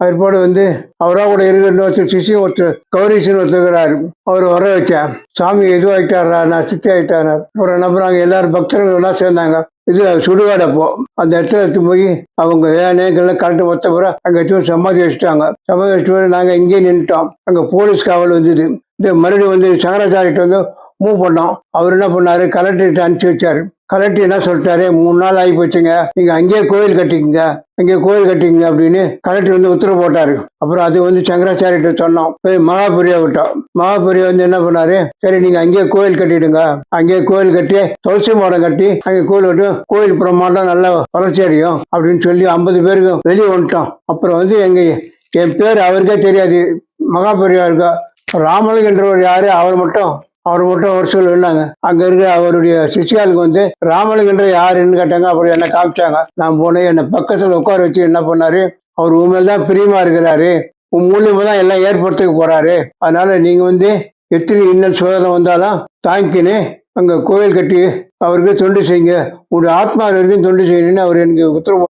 பிற்பாடு வந்து அவரா கூட இருக்கிற ஒருத்தர் சிஷியம் ஒருத்தர் கௌரீசன் ஒருத்தர் அவர் வர வச்சேன் சாமி எதுவும் நான் சித்தி ஆகிட்டாரா அப்புறம் என்ன பண்ணாங்க எல்லாரும் பக்தர்கள் எல்லாம் சேர்ந்தாங்க. இது சுடுகாடு அப்போ. அந்த இடத்துல எடுத்து போய் அவங்க வேணைகள்லாம் கரண்ட் ஒத்த பிறகு அங்கே எடுத்து போய் சமாதி வச்சுட்டாங்க. சமாதி வச்சுட்டு நாங்கள் இங்கேயே நின்றுட்டோம் அங்கே போலீஸ் காவல் வந்தது. இந்த மறுபடியும் வந்து சங்கராச்சாரிட்ட வந்து மூவ் பண்ணோம். அவர் என்ன பண்ணாரு? கலெக்டர்கிட்ட அனுப்பிச்சு வச்சாரு. கலெக்டர் என்ன சொல்லிட்டாரு? மூணு நாள் ஆகி போச்சுங்க. நீங்க அங்கேயே கோயில் கட்டிக்கங்க. அங்கேயே கோயில் கட்டிக்கங்க அப்படின்னு கலெக்டர் வந்து உத்தரவு போட்டாரு. அப்புறம் அது வந்து சங்கராச்சாரிட்ட சொன்னோம். போய் மகாபுரியா விட்டோம் மகாபுரியா வந்து என்ன பண்ணாரு? சரி நீங்க அங்கேயே கோயில் கட்டிடுங்க. அங்கேயே கோயில் கட்டி துளசி மாடம் கட்டி அங்கே கோயில் கட்டி கோயில் பிரமாண்டம் நல்லா வளர்ச்சி அடையும் அப்படின்னு சொல்லி ஐம்பது பேருக்கு வெளியே வந்துட்டோம். அப்புறம் வந்து எங்க என் பேர் அவருக்கே தெரியாது. மகாபுரியா இருக்கா ராமலிங்கன்றவர் யாரு? அவர் மட்டும் அவர் மட்டும் ஒரு சொல் இருந்தாங்க அங்க இருக்க அவருடைய சிஷியாளுக்கு வந்து ராமலிங்கன்ற யாருன்னு கேட்டாங்க. அப்புறம் என்ன காமிச்சாங்க. நான் போனேன். என்னை பக்கத்துல உட்கார வச்சு என்ன பண்ணாரு? அவர் உண்மையில தான் பிரியமா இருக்கிறாரு. உன் மூலியமா தான் எல்லாம் ஏற்படுத்திக்க போறாரு. அதனால நீங்க வந்து எத்தனை இன்னல் சோதனை வந்தாலும் தாங்கிக்கின்னு அங்க கோயில் கட்டி அவருக்கு தொண்டு செய்யுங்க. உங்களுடைய ஆத்மா வரைக்கும் தொண்டு செய்யணும்னு அவர் எனக்கு உத்தரவு